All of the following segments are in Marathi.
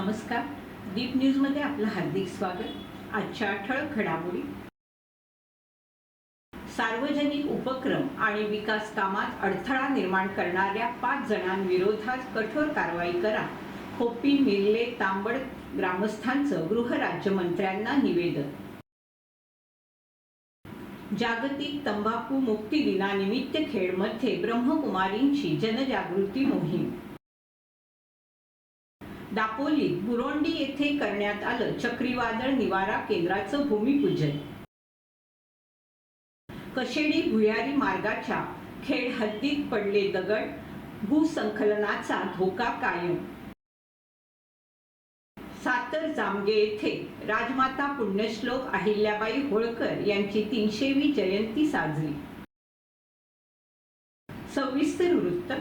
नमस्कार. दीप न्यूजमध्ये आपलं हार्दिक स्वागत. आजच्या ठळक घडामोडी. सार्वजनिक उपक्रम आणि विकास कामात अडथळा निर्माण करणाऱ्या पाच जणांविरोधात कठोर कारवाई करा. खोपी मिरले तांबड ग्रामस्थांचं गृहराज्यमंत्र्यांना निवेदन. जागतिक तंबाखू मुक्ती दिनानिमित्त खेडमध्ये ब्रह्मकुमारींची जनजागृती मोहीम. दापोलीत बुरोंडी येथे करण्यात आलं चक्रीवादळ निवारा केंद्राचं भूमिपूजन. कशेडी भुयारी मार्गाच्या खेड हद्दीत पडले दगड भूसंकलनाचा धोका कायम. सातर जामगे येथे राजमाता पुण्यश्लोक अहिल्याबाई होळकर यांची तीनशेवी जयंती साजरी. सविस्तर वृत्त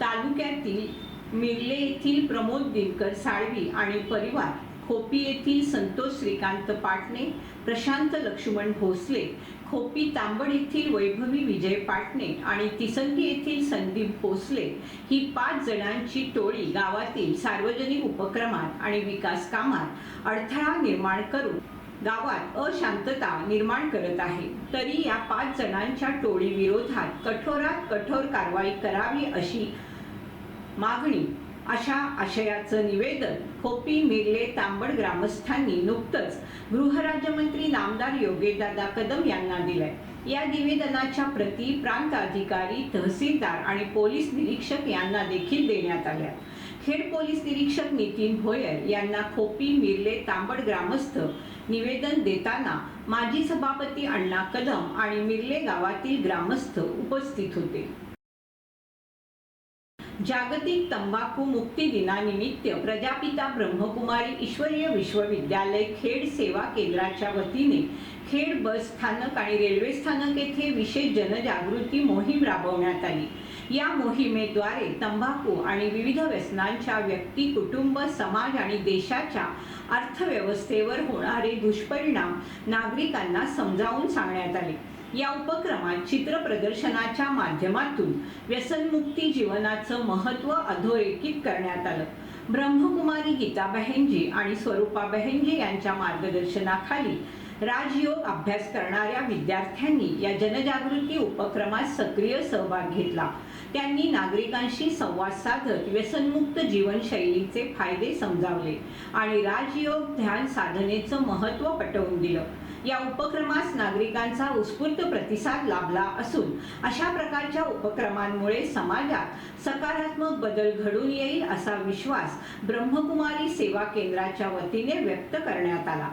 तालुक्यातील मिरले येथील प्रमोद दिनकर साळवी आणि परिवार खोपी येथील संतोष श्रीकांत पाटणे प्रशांत लक्ष्मण भोसले खोपी तांबड येथील वैभवी विजय पाटणे आणि तिसंगी येथील संदीप भोसले ही पाच जणांची टोळी गावातील सार्वजनिक उपक्रमात आणि विकास कामात अडथळा निर्माण करून गावात अशांतता निर्माण करत आहे. तरी या पाच जणांच्या टोळी विरोधात कठोरात कठोर कारवाई करावी अशी मागणी. अशा आशयाचं निवेदन खोपी मिरले तांबड ग्रामस्थांनी नुकतंच गृहराज्यमंत्री नामदार योगेशदादा कदम यांना दिलंय. या निवेदनाच्या प्रती प्रांत अधिकारी तहसीलदार आणि पोलीस निरीक्षक यांना देखील देण्यात आल्या. खेड पोलीस निरीक्षक नितीन भोयर यांना खोपी मिरले तांबड ग्रामस्थ निवेदन देताना माजी सभापती अण्णा कदम आणि मिरले गावातील ग्रामस्थ उपस्थित होते. जागतिक तंबाखू मुक्ती दिनानिमित्त प्रजापिता ब्रह्मकुमारी ईश्वरीय विश्वविद्यालय खेड सेवा केंद्राच्या वतीने खेड बस स्थानक आणि रेल्वे स्थानक येथे विशेष जनजागृती मोहीम राबवण्यात आली. या मोहिमेद्वारे तंबाखू आणि विविध व्यसनांच्या व्यक्ती कुटुंब समाज आणि देशाच्या अर्थव्यवस्थेवर होणारे दुष्परिणाम नागरिकांना समजावून सांगण्यात आले. या उपक्रमात चित्र प्रदर्शनाच्या माध्यमातून व्यसनमुक्ती जीवनाचं महत्त्व अधोरेखित करण्यात आलं. ब्रह्मकुमारी गीता बहेंजी आणि स्वरूपा बहेनजी यांच्या मार्गदर्शनाखाली राजयोग अभ्यास करणाऱ्या विद्यार्थ्यांनी या जनजागृती उपक्रमात सक्रिय सहभाग घेतला. त्यांनी नागरिकांशी संवाद साधत व्यसनमुक्त जीवनशैलीचे फायदे समजावले आणि राजयोग ध्यान साधनेचं महत्त्व पटवून दिलं. या उपक्रमास नागरिकांचा उत्स्फूर्त प्रतिसाद लाभला असून अशा प्रकारच्या उपक्रमांमुळे समाजात सकारात्मक बदल घडून येईल असा विश्वास ब्रह्मकुमारी सेवा केंद्राच्या वतीने व्यक्त करण्यात आला.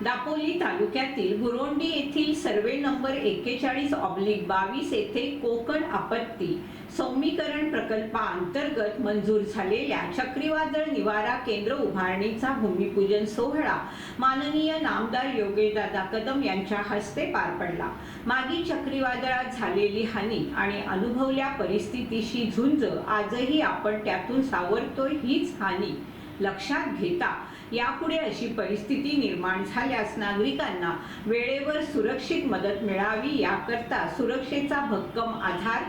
दापोली तालुक्यातील गुरोंडी येथील सर्वे नंबर एक्केचाळीस ऑब्लिक बावीस येथे कोकण आपत्ती सौमीकरण प्रकल्पाअंतर्गत मंजूर झालेल्या चक्रीवादळ निवारा केंद्र उभारणीचा भूमिपूजन सोहळा. माननीय नामदार योगेशदादा कदम यांच्या हस्ते पार पडला. मागील चक्रीवादळात झालेली हानी आणि अनुभवल्या परिस्थितीशी झुंज आजही आपण त्यातून सावरतोय हीच हानी. लक्षात घेता यापुढे अशी परिस्थिती निर्माण झाल्यास नागरिकांना वेळेवर सुरक्षित मदत मिळावी याकरता सुरक्षेचा भक्कम आधार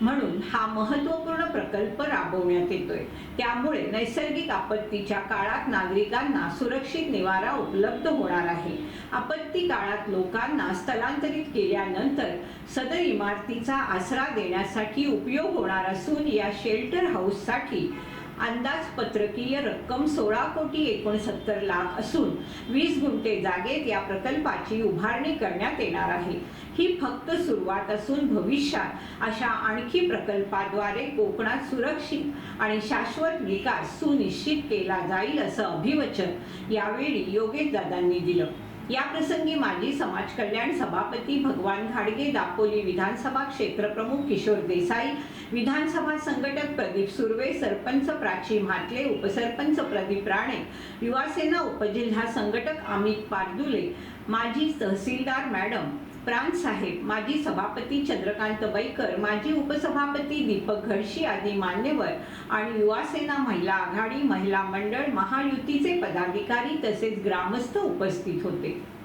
म्हणून हा महत्त्वपूर्ण प्रकल्प राबवण्यात येतोय. त्यामुळे नैसर्गिक आपत्तीच्या काळात नागरिकांना सुरक्षित निवारा उपलब्ध होणार आहे. आपत्ती काळात लोकांना स्थलांतरित केल्यानंतर सदर इमारतीचा आसरा देण्यासाठी उपयोग होणार असून या शेल्टर हाऊससाठी अंदाजपत्रकीय रक्कम सोळा कोटी एकोणसत्तर लाख असून वीस गुंठे जागेत या प्रकल्पाची उभारणी करण्यात येणार आहे. ही फक्त सुरुवात असून भविष्यात अशा आणखी प्रकल्पाद्वारे कोकणात सुरक्षित आणि शाश्वत विकास सुनिश्चित केला जाईल असं अभिवचन यावेळी योगेश दादांनी दिलं. या प्रसंगी माजी समाज कल्याण सभापती भगवान घाडगे दापोली विधानसभा क्षेत्रप्रमुख किशोर देसाई विधानसभा संघटक प्रदीप सुर्वे सरपंच प्राची म्हाटले उपसरपंच प्रदीप राणे युवासेना उपजिल्हा संघटक अमित पारदुले माजी तहसीलदार मॅडम प्रांत साहेब माजी सभापती चंद्रकांत बैकर माजी उपसभापती दीपक घडशी आदी मान्यवर आणि युवासेना महिला आघाडी महिला मंडळ महायुतीचे पदाधिकारी तसेच ग्रामस्थ उपस्थित होते.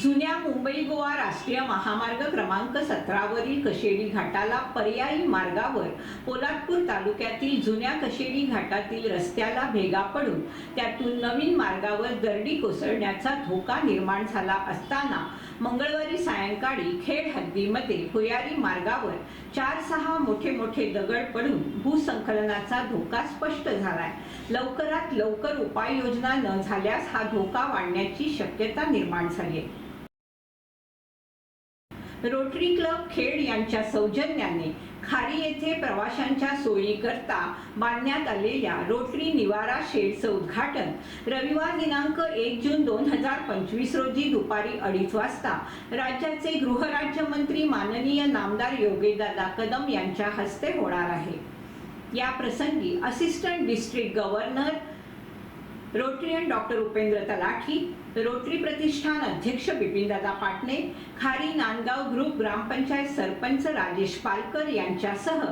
जुन्या मुंबई गोवा राष्ट्रीय महामार्ग क्रमांक सतरावरील कशेडी घाटाला पर्यायी मार्गावर पोलादपूर तालुक्यातील जुन्या कशेडी घाटातील रस्त्याला भेगा पडून त्यातून नवीन मार्गावर दरडी कोसळण्याचा धोका निर्माण झाला असताना मंगळवारी सायंकाळी खेड हद्दीमध्ये भुयारी मार्गावर चार सहा मोठे मोठे दगड पडून भूसंकलनाचा धोका स्पष्ट झालाय. लवकरात लवकर उपाययोजना न झाल्यास हा धोका वाढण्याची शक्यता निर्माण झाली आहे. रोटरी क्लब खेड यांच्या सौजन्याने खारी येथे प्रवाशांच्या सोयीकरता बांधण्यात आलेल्या रोटरी निवारा शेडचं उद्घाटन. रविवार दिनांक एक जून दोन हजार पंचवीस रोजी दुपारी अडीच वाजता राज्याचे गृहराज्यमंत्री माननीय नामदार योगेदादा कदम यांच्या हस्ते होणार आहे. या प्रसंगी assistant district governor Rotarian doctor Upendra Talathi Rotary प्रतिष्ठान अध्यक्ष बिपिनदादा पाटणे खारी नांदगाव ग्रुप ग्रामपंचायत सरपंच राजेश पालकर यांच्यासह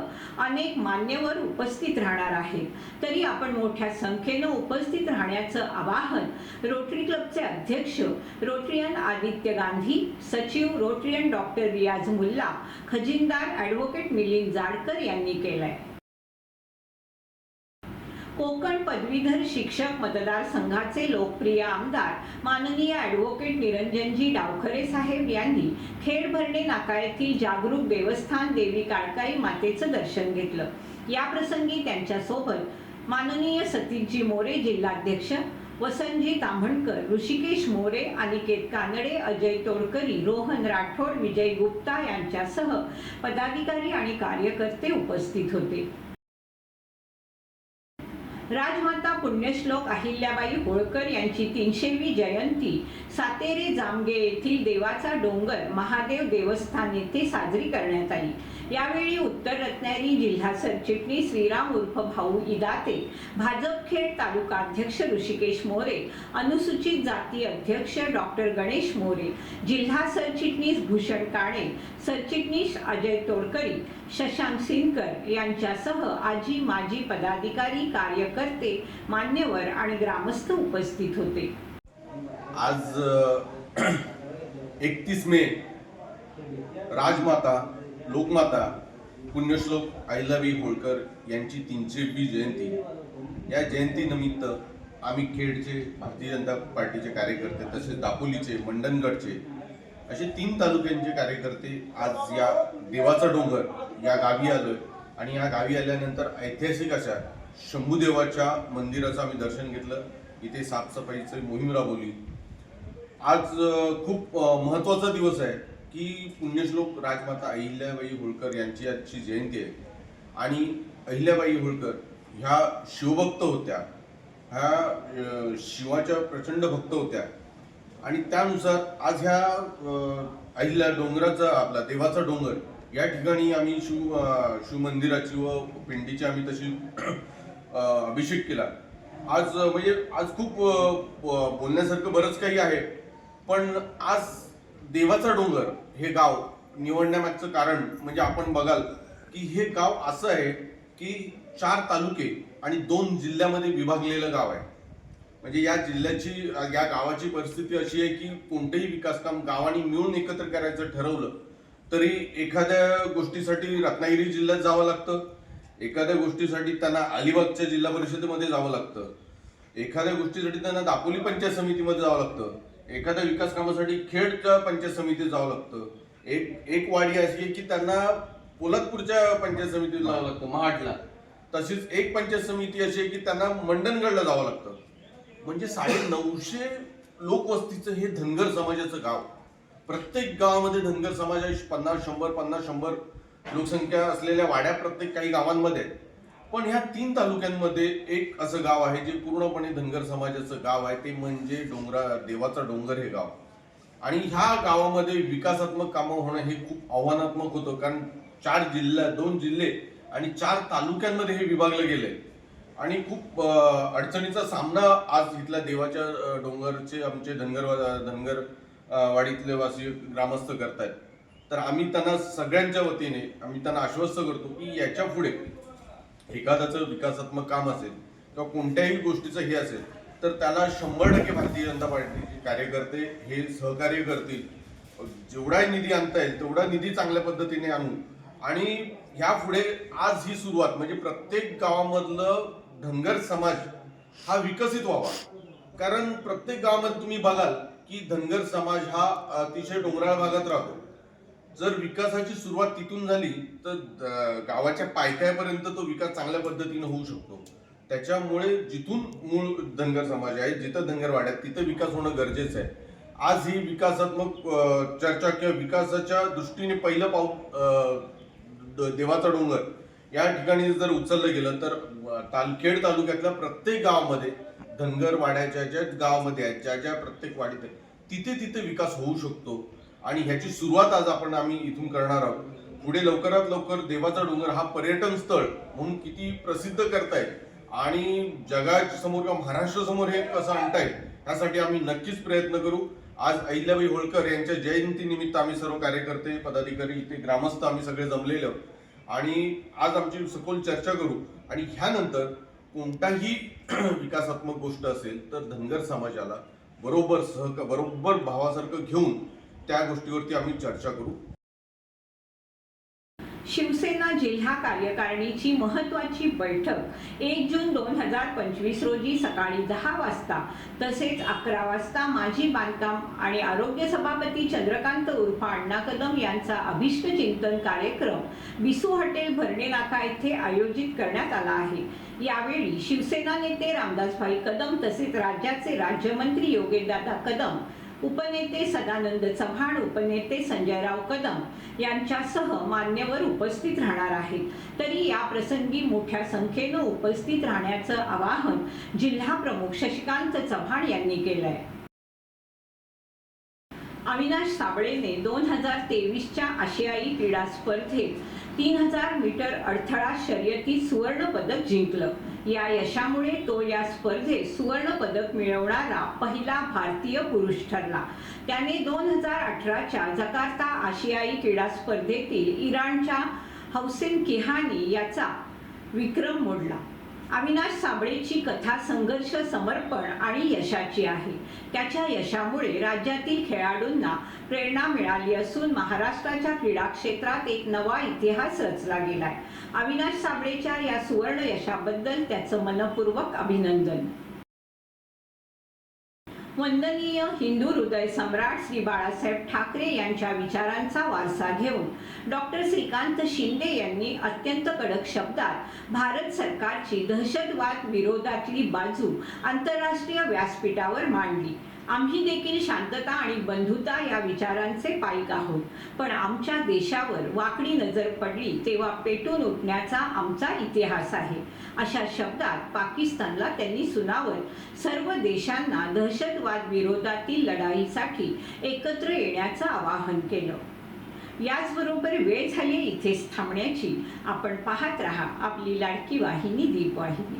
अनेक मान्यवर उपस्थित राहणार आहेत. तरी आपण मोठ्या संख्येनं उपस्थित राहण्याचं आवाहन रोटरी क्लबचे अध्यक्ष रोटरियन आदित्य गांधी सचिव रोटरियन डॉक्टर रियाज मुल्ला खजिनदार ॲडव्होकेट मिलिंद जाडकर यांनी केलंय. कोकण पदवीधर शिक्षक मतदारसंघाचे लोकप्रिय आमदार माननीय ॲडव्होकेट निरंजनजी डावखरे साहेब यांनी खेड भरणे नाका येथील जागरूक देवस्थान देवी काळकाई मातेचं दर्शन घेतलं. याप्रसंगी त्यांच्यासोबत माननीय सतीशजी मोरे जिल्हाध्यक्ष वसंतजी तांभणकर ऋषिकेश मोरे अनिकेत कानडे अजय तोडकरी रोहन राठोड विजय गुप्ता यांच्यासह पदाधिकारी आणि कार्यकर्ते उपस्थित होते. राजमाता पुण्यश्लोक अहिल्याबाई होळकर यांची तीनशेवी जयंती. सातेरे जामगे येथील देवाचा डोंगर महादेव देवस्थान येथे साजरी करण्यात आली. यावेळी उत्तर रत्नागिरी जिल्हा सरचिटणीस श्रीराम उर्फ भाऊ इदाते भाजपखेड तालुका अध्यक्ष ऋषिकेश मोरे अनुसूचित जाती अध्यक्ष डॉक्टर गणेश मोरे जिल्हा सरचिटणीस भूषण काणे सरचिटणीस अजय तोडकरी शशांक सिनकर यांच्यासह आजी माजी पदाधिकारी कार्यकर्ते मान्यवर आणि ग्रामस्थ उपस्थित होते. आज एकतीस मे राजमाता लोकमाता पुण्यश्लोक अहिल्याबाई होळकर यांची तीनशेवी जयंती. या जयंतीनिमित्त आम्ही खेडचे भारतीय जनता पार्टीचे कार्यकर्ते तसेच दापोलीचे मंडणगडचे असे तीन तालुक्यांचे कार्यकर्ते आज या देवाचा डोंगर या गावी आलोय. आणि या गावी आल्यानंतर ऐतिहासिक अशा शंभूदेवाच्या मंदिराचं आम्ही दर्शन घेतलं. इथे साफसफाईची मोहीम राबवली. आज खूप महत्त्वाचा दिवस आहे की पुण्यश्लोक राजमाता अहिल्याबाई होळकर यांची आजची जयंती आहे. आणि अहिल्याबाई होळकर ह्या शिवभक्त होत्या. ह्या शिवाच्या प्रचंड भक्त होत्या. आणि त्यानुसार आज ह्या अहिल्या डोंगराचा आपला देवाचा डोंगर या ठिकाणी आम्ही शिव शिवमंदिराची व पिंडीची आम्ही तशी अभिषेक केला. आज म्हणजे आज खूप बोलण्यासारखं बरंच काही आहे पण आज देवाचा डोंगर हे गाव निवडण्यामागचं कारण म्हणजे आपण बघाल की हे गाव असं आहे की चार तालुके आणि दोन जिल्ह्यामध्ये विभागलेलं गाव आहे. म्हणजे या जिल्ह्याची या गावाची परिस्थिती अशी आहे की कोणतंही विकासकाम गावाने मिळून एकत्र करायचं ठरवलं तरी एखाद्या गोष्टीसाठी रत्नागिरी जिल्ह्यात जावं लागतं. एखाद्या गोष्टीसाठी त्यांना अलिबागच्या जिल्हा परिषदेमध्ये जावं लागतं. एखाद्या गोष्टीसाठी त्यांना दापोली पंचायत समितीमध्ये जावं लागतं. एखाद्या विकास कामासाठी खेडच्या पंचायत समितीत जावं लागतं. एक एक वाडी अशी आहे की त्यांना पोलादपूरच्या पंचायत समितीत जावं लागतं महाडला. तशीच एक पंचायत समिती अशी आहे की त्यांना मंडणगडला जावं लागतं. म्हणजे साडे नऊशे लोकवस्तीचं हे धनगर समाजाचं गाव. प्रत्येक गावामध्ये धनगर समाज आहे पन्नास शंभर पन्नास शंभर लोकसंख्या असलेल्या वाड्या प्रत्येक काही गावांमध्ये पण ह्या तीन तालुक्यांमध्ये एक असं गाव आहे जे पूर्णपणे धनगर समाजाचं गाव आहे ते म्हणजे डोंगरा देवाचा डोंगर हे गाव. आणि ह्या गावामध्ये विकासात्मक कामं होणं हे खूप आव्हानात्मक होतं कारण चार जिल्ह्या दोन जिल्हे आणि चार तालुक्यांमध्ये हे विभागलं गेले आणि खूप अडचणीचा सामना आज इथल्या देवाच्या डोंगरचे आमचे धनगर धनगर वाडीतले वासी ग्रामस्थ करतायत. तर आम्ही त्यांना सगळ्यांच्या वतीने आम्ही त्यांना आश्वस्त करतो की याच्यापुढे एखाद्याचं विकासात्मक काम असेल किंवा कोणत्याही गोष्टीचं हे असेल तर त्याला शंभर टक्के भारतीय जनता पार्टीचे कार्यकर्ते हे सहकार्य करतील. जेवढा निधी आणता येईल तेवढा निधी चांगल्या पद्धतीने आणू आणि ह्या पुढे आज ही सुरुवात म्हणजे प्रत्येक गावामधलं धनगर समाज हा विकसित व्हावा. कारण प्रत्येक गावामध्ये तुम्ही बघाल की धनगर समाज हा अतिशय डोंगराळ भागात राहतो. जर विकासाची सुरुवात तिथून झाली तर गावाच्या पायथ्यापर्यंत तो विकास चांगल्या पद्धतीने होऊ शकतो. त्याच्यामुळे जिथून मूळ धनगर समाज आहे जिथं धनगर वाड्यात तिथं विकास होणं गरजेचं आहे. आज ही विकासात्मक चर्चा किंवा विकासाच्या दृष्टीने पहिलं पाऊल द- देवाचा डोंगर या ठिकाणी जर उचललं गेलं तर तालखेड तालुक्यातल्या प्रत्येक गावामध्ये धनगर वाड्याच्या ज्या गावामध्ये आहेत ज्या ज्या प्रत्येक वाडीत आहेत तिथे तिथे विकास होऊ शकतो. आणि ह्याची सुरुवात आज आपण आम्ही इथून करणार आहोत. पुढे लवकरात लवकर देवाचा डोंगर हा पर्यटन स्थळ म्हणून किती प्रसिद्ध करतायत. आणि जगासमोर किंवा महाराष्ट्रासमोर हे कसं आणताय यासाठी आम्ही नक्कीच प्रयत्न करू. आज अहिल्याबाई होळकर यांच्या जयंतीनिमित्त आम्ही सर्व कार्यकर्ते पदाधिकारी इथे ग्रामस्थ आम्ही सगळे जमलेले आहोत. आणि आज आमची सखोल चर्चा करू. आणि ह्यानंतर कोणताही विकासात्मक गोष्ट असेल तर धनगर समाजाला बरोबर सहक बरोबर भावासारखं घेऊन त्या गोष्टीवरती आम्ही चर्चा करू. शिवसेना जिल्हा कार्यकारिणीची महत्वाची बैठक. एक जून दोन हजार पंचवीस रोजी सकाळी दहा वाजता. तसेच अकरा वाजता माजी बांधकाम आणि आरोग्य सभापती चंद्रकांत उर्फ अण्णा कदम यांचा अभिष्ट चिंतन कार्यक्रम बिसू हॉटेल भरणे नाका येथे आयोजित करण्यात आला आहे. यावेळी शिवसेना नेते रामदासभाई कदम तसेच राज्याचे राज्यमंत्री योगेंद्रदा कदम उपनेते सदानंद चव्हाण उपनेते संजयराव कदम यांच्यासह मान्यवर उपस्थित राहणार आहेत. तरी या प्रसंगी मोठ्या संख्येनं उपस्थित राहण्याचं आवाहन जिल्हा प्रमुख शशिकांत चव्हाण यांनी केलंय. अविनाश साबळेने दोन हजार तेवीसच्या आशियाई क्रीडा स्पर्धेत तीन हजार मीटर अडथळा शर्यतीत सुवर्ण पदक जिंकलं. या यशामुळे तो या स्पर्धेत सुवर्ण पदक मिळवणारा पहिला भारतीय पुरुष ठरला. त्याने दोन हजार अठराच्या जकार्ता आशियाई क्रीडा स्पर्धेतील इराणच्या हौसेन किहानी याचा विक्रम मोडला. अविनाश साबळेची कथा संघर्ष समर्पण आणि यशाची आहे. त्याच्या यशामुळे राज्यातील खेळाडूंना प्रेरणा मिळाली असून महाराष्ट्राच्या क्रीडा क्षेत्रात एक नवा इतिहास रचला गेलाय. अविनाश साबळेच्या या सुवर्ण यशाबद्दल त्याचं मनपूर्वक अभिनंदन. वंदनीय हिंदू हृदय सम्राट श्री बाळासाहेब ठाकरे यांच्या विचारांचा वारसा घेऊन डॉक्टर श्रीकांत शिंदे यांनी अत्यंत कडक शब्दात भारत सरकारची दहशतवाद विरोधातली बाजू आंतरराष्ट्रीय व्यासपीठावर मांडली. आम्ही देखील शांतता आणि बंधुता या विचारांचे पाईक आहोत. पण आमच्या देशावर वाकडी नजर पडली तेव्हा पेटून उठण्याचा आमचा इतिहास आहे. अशा शब्दात पाकिस्तानला त्यांनी सुनावत सर्व देशांना दहशतवाद विरोधातील लढाईसाठी एकत्र येण्याचं आवाहन केलं. याचबरोबर वेळ झाली इथेच थांबण्याची. आपण पाहत राहा आपली लाडकी वाहिनी दीपवाहिनी.